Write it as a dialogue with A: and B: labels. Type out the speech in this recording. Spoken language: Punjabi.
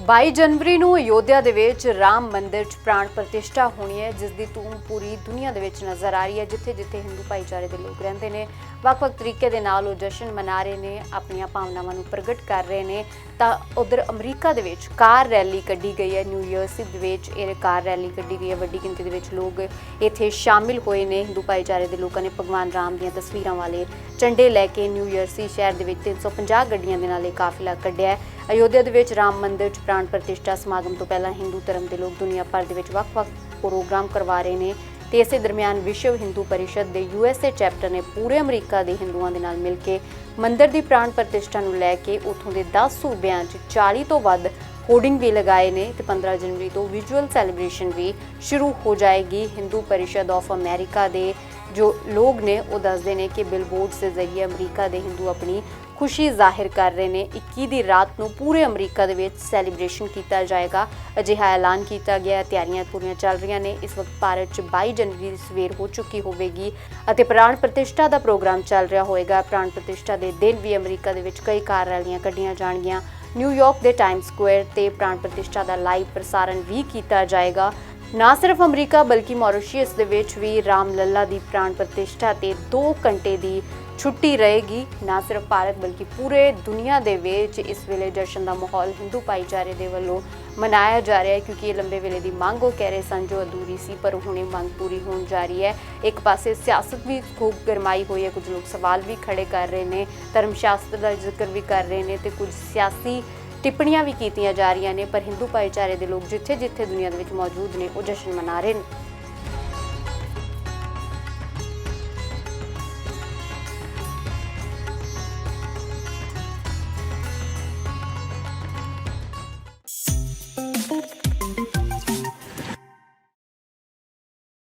A: 22 ਜਨਵਰੀ ਨੂੰ ਅਯੋਧਿਆ ਦੇ ਵਿੱਚ ਰਾਮ ਮੰਦਿਰ 'ਚ ਪ੍ਰਾਣ ਪ੍ਰਤਿਸ਼ਠਾ ਹੋਣੀ ਹੈ, ਜਿਸ ਦੀ ਧੂਮ ਪੂਰੀ ਦੁਨੀਆ ਦੇ ਵਿੱਚ ਨਜ਼ਰ ਆ ਰਹੀ ਹੈ, ਜਿੱਥੇ ਜਿੱਥੇ ਹਿੰਦੂ ਭਾਈਚਾਰੇ ਦੇ ਲੋਕ ਰਹਿੰਦੇ ਨੇ। ਵੱਖ-ਵੱਖ ਤਰੀਕੇ ਦੇ ਨਾਲ ਉਹ ਜਸ਼ਨ ਮਨਾ ਰਹੇ ਨੇ, ਆਪਣੀਆਂ ਭਾਵਨਾਵਾਂ ਨੂੰ ਪ੍ਰਗਟ ਕਰ ਰਹੇ ਨੇ। ਤਾਂ ਉਧਰ ਅਮਰੀਕਾ ਦੇ ਵਿੱਚ ਕਾਰ ਰੈਲੀ ਕੱਢੀ ਗਈ ਹੈ, ਨਿਊ ਯਰਸੀ ਦੇ ਵਿੱਚ ਇਹ ਕਾਰ ਰੈਲੀ ਕੱਢੀ ਗਈ ਹੈ। ਵੱਡੀ ਗਿਣਤੀ ਦੇ ਵਿੱਚ ਲੋਕ ਇੱਥੇ ਸ਼ਾਮਿਲ ਹੋਏ ਨੇ। ਹਿੰਦੂ ਭਾਈਚਾਰੇ ਦੇ ਲੋਕਾਂ ਨੇ ਭਗਵਾਨ ਰਾਮ ਦੀਆਂ ਤਸਵੀਰਾਂ ਵਾਲੇ ਝੰਡੇ ਲੈ ਕੇ ਨਿਊ ਯਰਸੀ ਸ਼ਹਿਰ ਦੇ ਵਿੱਚ 350 ਗੱਡੀਆਂ ਦੇ ਨਾਲ ਇਹ ਕਾਫਿਲਾ ਕੱਢਿਆ ਹੈ। ਅਯੋਧਿਆ ਦੇ ਵਿੱਚ ਰਾਮ ਮੰਦਿਰ 'ਚ ਪ੍ਰਾਣ ਪ੍ਰਤਿਸ਼ਠਾ ਸਮਾਗਮ ਤੋਂ ਪਹਿਲਾਂ ਹਿੰਦੂ ਧਰਮ ਦੇ ਲੋਕ ਦੁਨੀਆ ਭਰ ਦੇ ਵਿੱਚ ਵੱਖ-ਵੱਖ ਪ੍ਰੋਗਰਾਮ ਕਰਵਾ ਰਹੇ ਨੇ ਤੇ ਇਸੇ ਦਰਮਿਆਨ ਵਿਸ਼ਵ ਹਿੰਦੂ ਪਰਿਸ਼ਦ ਦੇ ਯੂਐਸਏ ਚੈਪਟਰ ਨੇ ਪੂਰੇ ਅਮਰੀਕਾ ਦੇ ਹਿੰਦੂਆਂ ਦੇ ਨਾਲ ਮਿਲ ਕੇ ਮੰਦਿਰ ਦੀ ਪ੍ਰਾਣ ਪ੍ਰਤਿਸ਼ਠਾ ਨੂੰ ਲੈ ਕੇ ਉਥੋਂ ਦੇ 10 ਸੂਬਿਆਂ 'ਚ 40 ਤੋਂ ਵੱਧ ਹੋਰਡਿੰਗ ਵੀ ਲਗਾਏ ਨੇ ਤੇ 15 ਜਨਵਰੀ ਤੋਂ ਵਿਜੂਅਲ ਸੈਲੀਬ੍ਰੇਸ਼ਨ ਵੀ ਸ਼ੁਰੂ ਹੋ ਜਾਏਗੀ। ਹਿੰਦੂ ਪਰਿਸ਼ਦ ਆਫ ਅਮਰੀਕਾ ਦੇ ਜੋ ਲੋਕ ਨੇ ਉਹ ਦੱਸਦੇ ਨੇ ਕਿ ਬਿਲਬੋਰਡਸ ਦੇ ਜ਼ਰੀਏ ਅਮਰੀਕਾ ਦੇ ਹਿੰਦੂ ਆਪਣੀ ਖੁਸ਼ੀ ਜ਼ਾਹਿਰ ਕਰ ਰਹੇ ਨੇ। 21 ਦੀ ਰਾਤ ਨੂੰ ਪੂਰੇ ਅਮਰੀਕਾ ਦੇ ਵਿੱਚ ਸੈਲੀਬ੍ਰੇਸ਼ਨ ਕੀਤਾ ਜਾਏਗਾ। ਅਜਿਹਾ ਐਲਾਨ ਕੀਤਾ ਗਿਆ ਤਿਆਰੀਆਂ ਪੂਰੀਆਂ ਚੱਲ ਰਹੀਆਂ ਨੇ। ਇਸ ਵਕਤ ਭਾਰਤ 'ਚ 22 ਜਨਵਰੀ ਦੀ ਸਵੇਰ ਹੋ ਚੁੱਕੀ ਹੋਵੇਗੀ ਅਤੇ ਪ੍ਰਾਣ ਪ੍ਰਤਿਸ਼ਠਾ ਦਾ ਪ੍ਰੋਗਰਾਮ ਚੱਲ ਰਿਹਾ ਹੋਏਗਾ। ਪ੍ਰਾਣ ਪ੍ਰਤਿਸ਼ਠਾ ਦੇ ਦਿਨ ਵੀ ਅਮਰੀਕਾ ਦੇ ਵਿੱਚ ਕਈ ਕਾਰ ਰੈਲੀਆਂ ਕੱਢੀਆਂ ਜਾਣਗੀਆਂ। ਨਿਊਯਾਰਕ ਦੇ ਟਾਈਮ ਸਕੁਅਰ ਤੇ ਪ੍ਰਾਣ ਪ੍ਰਤਿਸ਼ਠਾ ਦਾ ਲਾਈਵ ਪ੍ਰਸਾਰਣ ਵੀ ਕੀਤਾ ਜਾਏਗਾ। ਨਾ ਸਿਰਫ ਅਮਰੀਕਾ, ਬਲਕਿ ਮੌਰੀਸ਼ੀਅਸ ਦੇ ਵਿੱਚ ਵੀ ਰਾਮ ਲੱਲਾ ਦੀ ਪ੍ਰਾਣ ਪ੍ਰਤਿਸ਼ਠਾ ਤੇ 2 ਘੰਟੇ ਦੀ ਛੁੱਟੀ ਰਹੇਗੀ, ਨਾ ਸਿਰਫ ਭਾਰਤ ਬਲਕਿ ਪੂਰੇ ਦੁਨੀਆ ਦੇ ਵਿੱਚ ਇਸ ਵੇਲੇ ਜਸ਼ਨ ਦਾ ਮਾਹੌਲ ਹਿੰਦੂ ਭਾਈਚਾਰੇ ਦੇ ਵੱਲੋਂ ਮਨਾਇਆ ਜਾ ਰਿਹਾ ਹੈ ਕਿਉਂਕਿ ਇਹ ਲੰਬੇ ਵੇਲੇ ਦੀ ਮੰਗ ਉਹ ਕਹਿ ਰਹੇ ਸਨ ਜੋ ਅਧੂਰੀ ਸੀ, ਪਰ ਹੁਣੇ ਮੰਗ ਪੂਰੀ ਹੋਣ ਜਾ ਰਹੀ ਹੈ। ਇੱਕ ਪਾਸੇ ਸਿਆਸਤ ਵੀ ਖੂਬ ਗਰਮਾਈ ਹੋਈ ਹੈ, ਕੁਝ ਲੋਕ ਸਵਾਲ ਵੀ ਖੜੇ ਕਰ ਰਹੇ ਨੇ, ਧਰਮ ਸ਼ਾਸਤਰ ਦਾ ਜ਼ਿਕਰ ਵੀ ਕਰ ਰਹੇ ਨੇ ਤੇ ਕੁਝ ਸਿਆਸੀ ਟਿੱਪਣੀਆਂ ਵੀ ਕੀਤੀਆਂ ਜਾ ਰਹੀਆਂ ਨੇ, ਪਰ ਹਿੰਦੂ ਭਾਈਚਾਰੇ ਦੇ ਲੋਕ ਜਿੱਥੇ-ਜਿੱਥੇ ਦੁਨੀਆ ਦੇ ਵਿੱਚ ਮੌਜੂਦ ਨੇ, ਉਹ ਜਸ਼ਨ ਮਨਾ ਰਹੇ ਨੇ।